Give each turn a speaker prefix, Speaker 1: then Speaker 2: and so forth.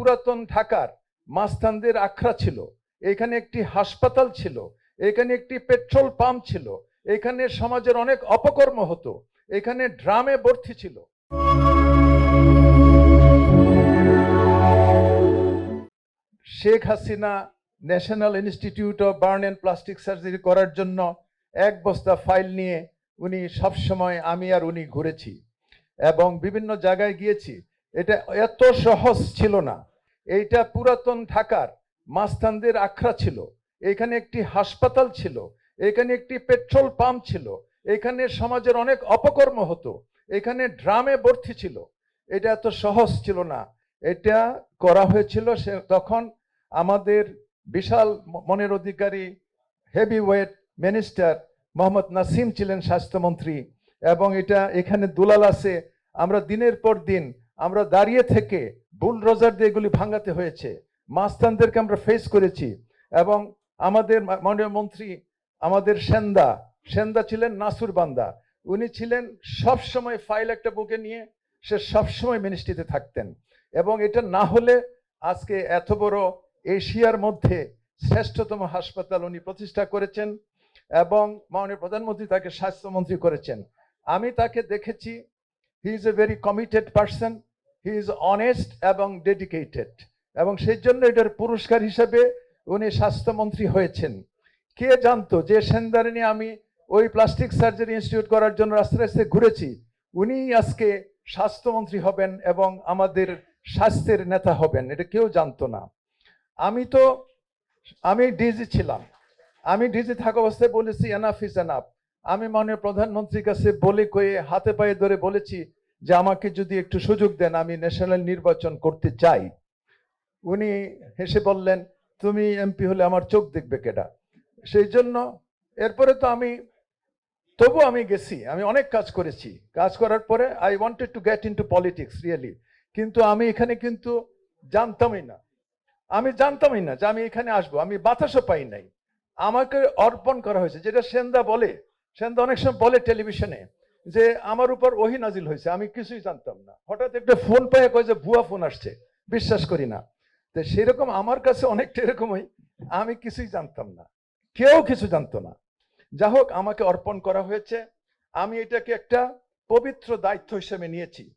Speaker 1: পুরাতন ঢাকার মাস্তানদের আখড়া ছিল। এখানে একটি হাসপাতাল ছিল, এখানে একটি পেট্রোল পাম্প ছিল, এখানে সমাজের অনেক অপকর্ম হতো, এখানে ড্রামে ভর্তি ছিল। Sheikh Hasina national institute of burn and plastic surgery করার জন্য এক বস্তা ফাইল নিয়ে উনি সবসময় আমি আর উনি ঘুরেছি এবং বিভিন্ন জায়গায় গিয়েছি। এটা এত সহজ ছিল না। এইটা পুরাতন ঢাকার মাস্তানদের আখড়া ছিল। এখানে একটি হাসপাতাল ছিল, এখানে একটি পেট্রোল পাম্প ছিল, এখানে সমাজের অনেক অপকর্ম হতো, এখানে ড্রামে ভর্তি ছিল। এটা এত সহজ ছিল না। এটা করা হয়েছিল সে তখন আমাদের বিশাল মনের অধিকারী heavy weight minister Mohammad Nasim ছিলেন স্বাস্থ্যমন্ত্রী এবং এটা এখানে দুলাল আছে। আমরা দিনের পর দিন আমরা দাঁড়িয়ে থেকে বুল রোজার দিয়ে এগুলি ভাঙাতে হয়েছে। মাস্তানদেরকে আমরা ফেস করেছি এবং আমাদের মাননীয় মন্ত্রী, আমাদের সেন্দা সেন্দা ছিলেন নাসুর বান্দা। উনি ছিলেন সব সময় ফাইল একটা বুকে নিয়ে সে সবসময় মিনিস্ট্রিতে থাকতেন। এবং এটা না হলে আজকে এত বড় এশিয়ার মধ্যে শ্রেষ্ঠতম হাসপাতাল উনি প্রতিষ্ঠা করেছেন এবং মাননীয় প্রধানমন্ত্রী তাকে স্বাস্থ্যমন্ত্রী করেছেন। আমি তাকে দেখেছি he is a very committed person he is honest এবং ডেডিকেটেড এবং সেই জন্য এটার পুরস্কার হিসেবে উনি স্বাস্থ্যমন্ত্রী হয়েছেন। কে জানতো যে সেনদারিনী আমি ওই প্লাস্টিক সার্জারি ইনস্টিটিউট করার জন্য রাস্তায় রাস্তায় ঘুরেছি। উনি আজকে স্বাস্থ্যমন্ত্রী হবেন এবং আমাদের স্বাস্থ্যের নেতা হবেন। এটা কেউ জানতো না। আমি তো, আমি ডিজি ছিলাম। আমি ডিজি থাকা অবস্থায় বলেছি এনাফ ইজ এনাফ আমি মাননীয় প্রধানমন্ত্রীর কাছে বলে কয়ে, হাতে পায়ে ধরে বলেছি যে আমাকে যদি একটু সুযোগ দেন, আমি ন্যাশনাল নির্বাচন করতে চাই। উনি হেসে বললেন, তুমি এমপি হলে আমার চোখ দেখবে কেডা? সেই জন্য এরপরে তো আমি তবু আমি গেছি, আমি অনেক কাজ করেছি। কাজ করার পরে I wanted to get into politics really কিন্তু আমি এখানে কিন্তু জানতামই না। আমি জানতামই না যে আমি এখানে আসব, আমি বাতাসও পাই নাই। আমাকে অর্পণ করা হয়েছে, যেটা সেন্দা বলে। সেন্দা অনেক সময় বলে টেলিভিশনে। যে আমার উপর ওহি নাজিল হয়েছে, আমি কিছুই জানতাম না। হঠাৎ একটা ফোন পেয়ে কয় যে, ভুয়া ফোন আসছে, বিশ্বাস করি না। তো সেরকম আমার কাছে অনেকটা এরকমই, আমি কিছুই জানতাম না। কেউ কিছু জানতো না। যা হোক আমাকে অর্পণ করা হয়েছে। আমি এটাকে একটা পবিত্র দায়িত্ব হিসেবে নিয়েছি।